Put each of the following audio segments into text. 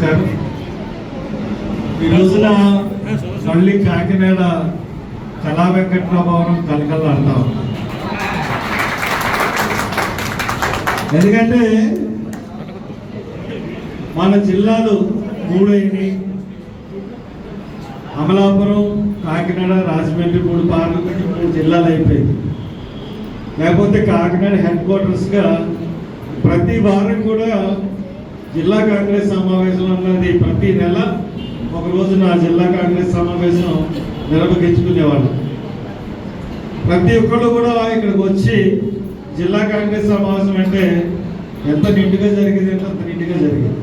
నమస్కారం. ఈ రోజున మళ్ళీ కాకినాడ కళా వెంకట్రావు భవనం కలకలాడుతా ఎందుకంటే మన జిల్లాలు మూడైనవి అమలాపురం కాకినాడ రాజమండ్రి మూడు పార్లమెంట్ మూడు జిల్లాలు అయిపోయింది. లేకపోతే కాకినాడ హెడ్ క్వార్టర్స్గా ప్రతి వారం కూడా జిల్లా కాంగ్రెస్ సమావేశం అన్నది ప్రతి నెల ఒక రోజు నా జిల్లా కాంగ్రెస్ సమావేశం నిర్వహించుకునేవాళ్ళు. ప్రతి ఒక్కళ్ళు కూడా ఇక్కడికి వచ్చి జిల్లా కాంగ్రెస్ సమావేశం అంటే ఎంత నిండుగా జరిగింది అంటే అంత నిండుగా జరిగింది.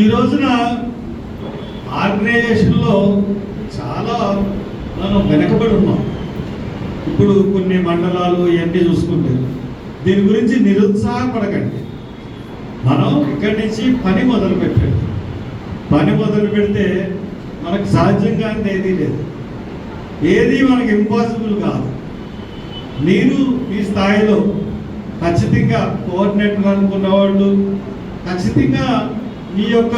ఈ రోజున ఆర్గనైజేషన్లో చాలా మనం వెనకబడి ఉన్నాం. ఇప్పుడు కొన్ని మండలాలు ఇవన్నీ చూసుకుంటే దీని గురించి నిరుత్సాహపడకండి. మనం ఇక్కడి నుంచి పని మొదలు పెట్టాడు పని మొదలు పెడితే మనకు సాధ్యంగా ఏదీ లేదు. ఏది మనకి ఇంపాసిబుల్ కాదు. మీరు మీ స్థాయిలో ఖచ్చితంగా కోఆర్డినేటర్ అనుకున్న వాళ్ళు ఖచ్చితంగా మీ యొక్క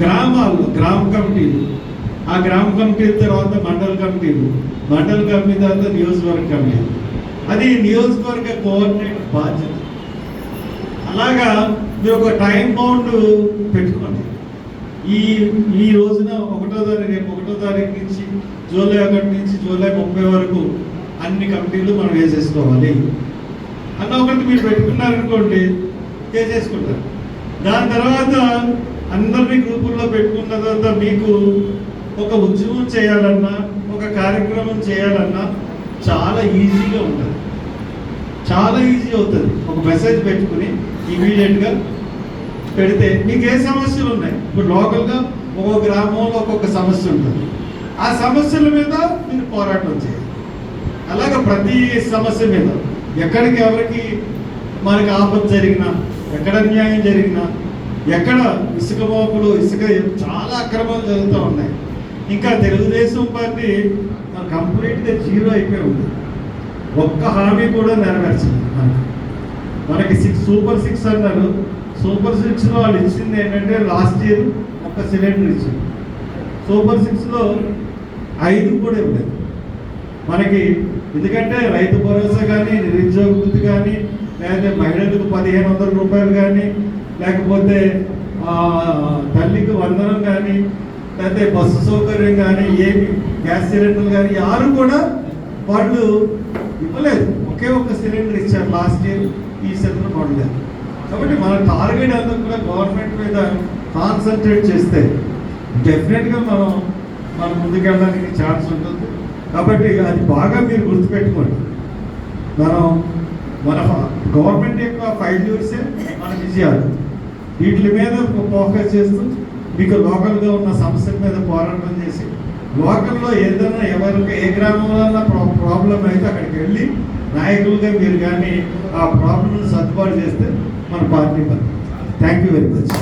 గ్రామాల్లో గ్రామ కమిటీలు ఆ గ్రామ కమిటీ తర్వాత మండల కమిటీలు మండల కమిటీ తర్వాత నియోజకవర్గ కమిటీ అది నియోజకవర్గ కోఆర్డినేటర్ బాధ్యత. అలాగా మీరు ఒక టైం బౌండ్ పెట్టుకోండి. ఈ ఈ రోజున ఒకటో తారీఖు రేపు ఒకటో తారీఖు నుంచి జూలై ఒకటి నుంచి జూలై ముప్పై వరకు అన్ని కమిటీలు మనం వేసేసుకోవాలి. అన్న ఒకటి మీరు పెట్టుకున్నారనుకోండి వేసేసుకుంటారు. దాని తర్వాత అందరినీ గ్రూపుల్లో పెట్టుకున్న తర్వాత మీకు ఒక ఉద్యమం చేయాలన్నా ఒక కార్యక్రమం చేయాలన్నా చాలా ఈజీగా ఉంటుంది. చాలా ఈజీ అవుతుంది. ఒక మెసేజ్ పెట్టుకుని ఇమీడియట్గా పెడితే మీకు ఏ సమస్యలు ఉన్నాయి? ఇప్పుడు లోకల్గా ఒక్కొక్క గ్రామంలో ఒక్కొక్క సమస్య ఉంటుంది. ఆ సమస్యల మీద మీరు పోరాటం చేయాలి. అలాగే ప్రతి సమస్య మీద ఎక్కడికి ఎవరికి మనకి ఆపద జరిగినా ఎక్కడ అన్యాయం జరిగినా ఎక్కడ ఇసుక మోపులు ఇసుక చాలా అక్రమాలు జరుగుతూ ఉన్నాయి. ఇంకా తెలుగుదేశం పార్టీ కంప్లీట్గా జీరో అయిపోయి ఉంది. ఒక్క హామీ కూడా నెరవేర్చింది మనకి. మనకి సిక్స్ సూపర్ సిక్స్ అన్నారు. సూపర్ సిక్స్లో వాళ్ళు ఇచ్చింది ఏంటంటే లాస్ట్ ఇయర్ ఒక సిలిండర్ ఇచ్చింది. సూపర్ సిక్స్లో ఐదు కూడా ఇవ్వలేదు. మనకి ఎందుకంటే రైతు భరోసా కానీ నిరుద్యోగ వృత్తి కానీ లేకపోతే మహిళలకు పదిహేను వందల రూపాయలు కానీ లేకపోతే తల్లికి వందనం కానీ లేకపోతే బస్సు సౌకర్యం కానీ ఏమి గ్యాస్ సిలిండర్లు కానీ యారు కూడా వాళ్ళు ఇవ్వలేదు. ఒకే ఒక సిలిండర్ ఇచ్చారు లాస్ట్ ఇయర్ ఈ సిలిండర్ కాబట్టి మన టార్గెట్ అంతా కూడా గవర్నమెంట్ మీద కాన్సన్ట్రేట్ చేస్తే డెఫినెట్గా మనం మనం ముందుకెళ్ళడానికి ఛాన్స్ ఉంటుంది. కాబట్టి అది బాగా మీరు గుర్తుపెట్టుకోండి. మనం మన గవర్నమెంట్ యొక్క ఫైవ్ ఇయర్సే మన విజయాలు. వీటి మీద ఫోకస్ చేస్తూ మీకు లోకల్గా ఉన్న సమస్యల మీద పోరాటం చేసి లోకల్లో ఏదైనా ఎవరికి ఏ గ్రామంలో ప్రాబ్లం అయితే అక్కడికి వెళ్ళి నాయకులుగా మీరు కానీ ఆ ప్రాబ్లం సర్దుబాటు చేస్తే మన పార్టీ పని థ్యాంక్ యూ వెరీ మచ్